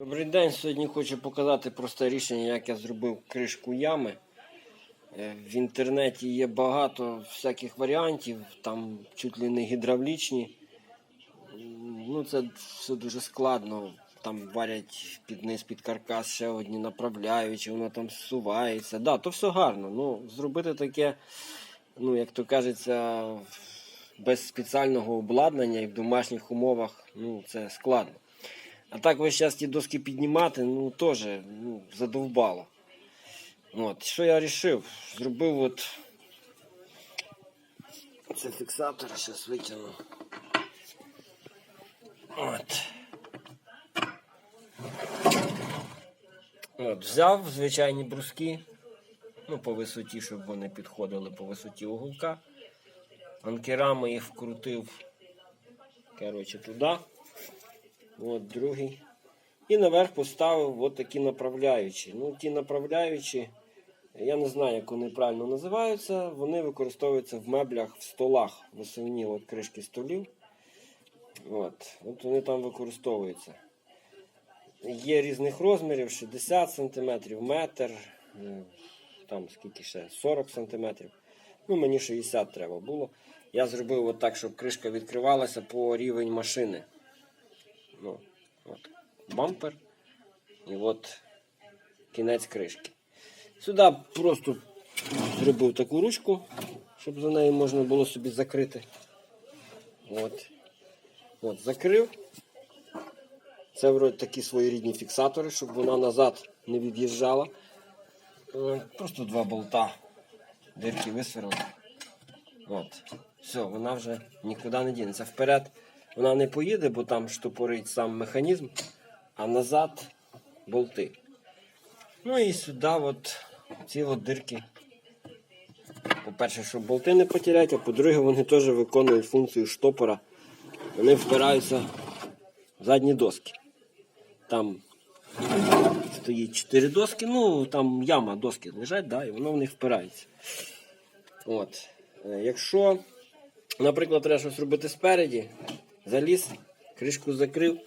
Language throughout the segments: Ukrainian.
Добрий день. Сьогодні хочу показати просте рішення, як я зробив кришку ями. Е, В інтернеті є багато всяких варіантів, там чуть ли не гідравлічні. Ну, це все дуже складно. Там варять під низ під каркас ще одні направляючі, воно там зсувається. Да, то все гарно. Ну, зробити таке, ну, як то кажеться, без спеціального обладнання і в домашніх умовах, ну, це складно. А так весь час ті доски піднімати, ну теж ну, задовбало. От, що я вирішив? Зробив от це фіксатор, зараз витягну. От. От, взяв звичайні бруски, ну, по висоті, щоб вони підходили по висоті уголка. Анкерами їх вкрутив, коротше, туди. От другий. І наверх поставив от такі направляючі. Ну, ті направляючі, я не знаю, як вони правильно називаються. Вони використовуються в меблях, в столах, висувні от кришки столів. От, от вони там використовуються. Є різних розмірів: 60 см, метр, е, там скільки ще, 40 см. Ну, мені 60 треба було. Я зробив от так, щоб кришка відкривалася по рівень машини. От, бампер і от кінець кришки. Сюди просто зробив таку ручку, щоб за нею можна було собі закрити. От. От, закрив. Це вроді такі своєрідні фіксатори, щоб вона назад не від'їжджала. Е, Просто два болта. Дирки висверлив. От. Все, вона вже нікуди не дінеться. Вперед вона не поїде, бо там штопорить сам механізм, а назад болти. Ну і сюди от ці от дирки. По-перше, щоб болти не потеряти, а по-друге, вони теж виконують функцію штопора. Вони впираються в задні доски. Там стоїть 4 доски, ну там яма доски лежать, да, і воно в них впирається. От. Е, Якщо, наприклад, треба щось робити спереді, заліз, кришку закрив,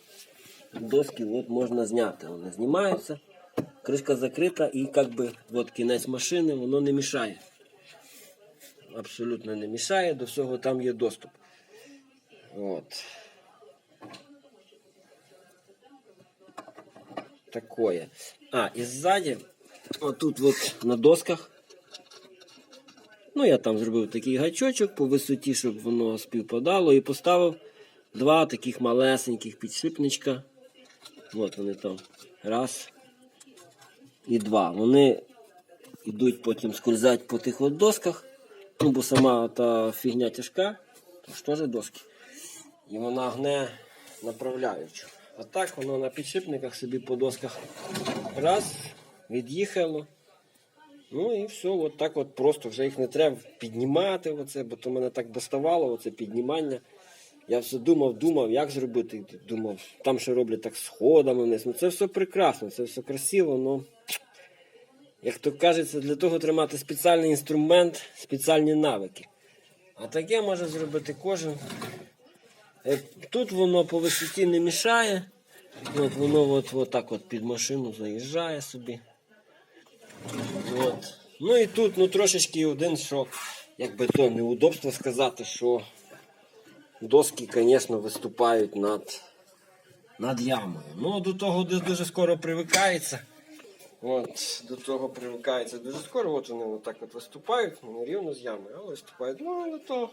доски от можна зняти. Вони знімаються, кришка закрита і як би, от кінець машини, воно не мішає. Абсолютно не мішає, до всього там є доступ. От. Такое. А, і ззаді, отут от на досках. Ну, я там зробив такий гачочок по висоті, щоб воно співпадало, і поставив два таких малесеньких підшипничка. От вони там. Раз і два. Вони йдуть потім скользять по тих от досках. Ну, бо сама та фігня тяжка, то ж теж доски. І вона гне направляючу. А так воно на підшипниках собі по досках раз, від'їхало. Ну і все, от так от просто вже їх не треба піднімати, оце, бо то мене так доставало, оце піднімання. Я все думав, думав, як зробити. Думав, там ще роблять так сходами вниз. Ну це все прекрасно, це все красиво, ну як то кажеться, для того тримати спеціальний інструмент, спеціальні навики. А таке може зробити кожен. Е, Тут воно по висоті не мішає. От воно от, от так от під машину заїжджає собі. От. Ну і тут ну, трошечки один, що, як би то неудобство сказати, що доски, звісно, виступають над, над ямою. Ну, до того дуже скоро привикається. От, до того привикається дуже скоро. От вони отак от виступають, не рівно з ямою, але виступають. Ну, до того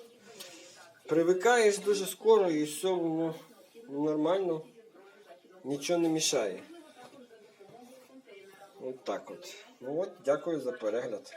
привикаєш дуже скоро і все воно нормально, нічого не мішає. От так от. Ну от, дякую за перегляд.